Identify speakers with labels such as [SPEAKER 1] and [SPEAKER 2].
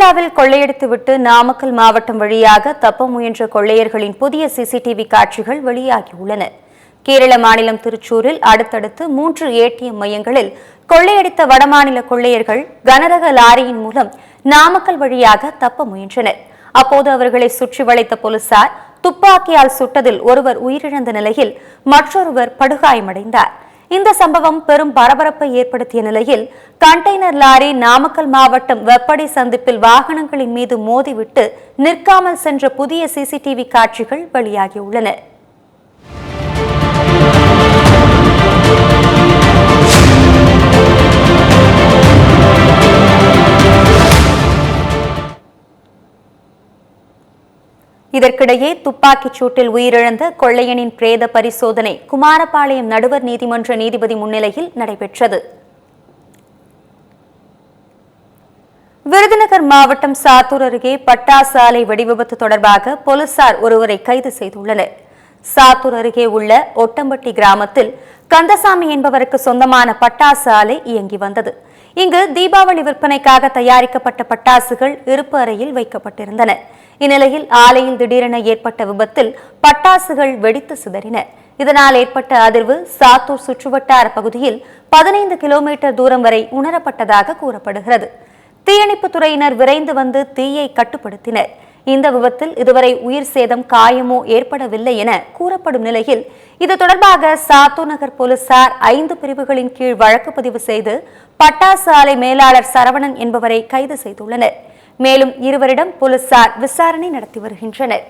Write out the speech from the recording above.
[SPEAKER 1] கேரளாவில் கொள்ளையடித்துவிட்டு நாமக்கல் மாவட்டம் வழியாக தப்ப முயன்ற கொள்ளையர்களின் புதிய சிசிடிவி காட்சிகள் வெளியாகியுள்ளன. கேரள மாநிலம் திருச்சூரில் அடுத்தடுத்து மூன்று ஏடிஎம் மையங்களில் கொள்ளையடித்த வடமாநில கொள்ளையர்கள் கனரக லாரியின் மூலம் நாமக்கல் வழியாக தப்ப முயன்றனர். அப்போது அவர்களை சுற்றி வளைத்த போலீசார் துப்பாக்கியால் சுட்டதில் ஒருவர் உயிரிழந்த நிலையில் மற்றொருவர் படுகாயமடைந்தார். இந்த சம்பவம் பெரும் பரபரப்பை ஏற்படுத்திய நிலையில் கண்டெய்னர் லாரி நாமக்கல் மாவட்டம் வெப்படை சந்திப்பில் வாகனங்களின் மீது மோதிவிட்டு நிற்காமல் சென்ற புதிய சிசிடிவி காட்சிகள் வெளியாகியுள்ளன. இதற்கிடையே துப்பாக்கிச் சூட்டில் உயிரிழந்த கொள்ளையனின் பிரேத பரிசோதனை குமாரபாளையம் நடுவர் நீதிமன்ற நீதிபதி முன்னிலையில் நடைபெற்றது. விருதுநகர் மாவட்டம் சாத்தூர் அருகே பட்டாசு ஆலை வெடிவிபத்து தொடர்பாக போலீசார் ஒருவரை கைது செய்துள்ளனர். சாத்தூர் அருகே உள்ள ஒட்டம்பட்டி கிராமத்தில் கந்தசாமி என்பவருக்கு சொந்தமான பட்டாசு ஆலை இயங்கி வந்தது. இங்கு தீபாவளி விற்பனைக்காக தயாரிக்கப்பட்ட பட்டாசுகள் இருப்பு அறையில் வைக்கப்பட்டிருந்தன. இந்நிலையில் ஆலையில் திடீரென ஏற்பட்ட விபத்தில் பட்டாசுகள் வெடித்து சிதறின. இதனால் ஏற்பட்ட அதிர்வு சாத்தூர் சுற்றுவட்டார பகுதியில் பதினைந்து கிலோமீட்டர் தூரம் வரை உணரப்பட்டதாக கூறப்படுகிறது. தீயணைப்புத் துறையினர் விரைந்து வந்து தீயை கட்டுப்படுத்தினர். இந்த விபத்தில் இதுவரை உயிர் சேதம் காயமோ ஏற்படவில்லை என கூறப்படும் நிலையில் இது தொடர்பாக சாத்தூர் நகர் போலீசார் ஐந்து பிரிவுகளின் கீழ் வழக்கு பதிவு செய்து பட்டாசு ஆலை மேலாளர் சரவணன் என்பவரை கைது செய்துள்ளனர். மேலும் இருவரிடம் போலீசார் விசாரணை நடத்தி வருகின்றனர்.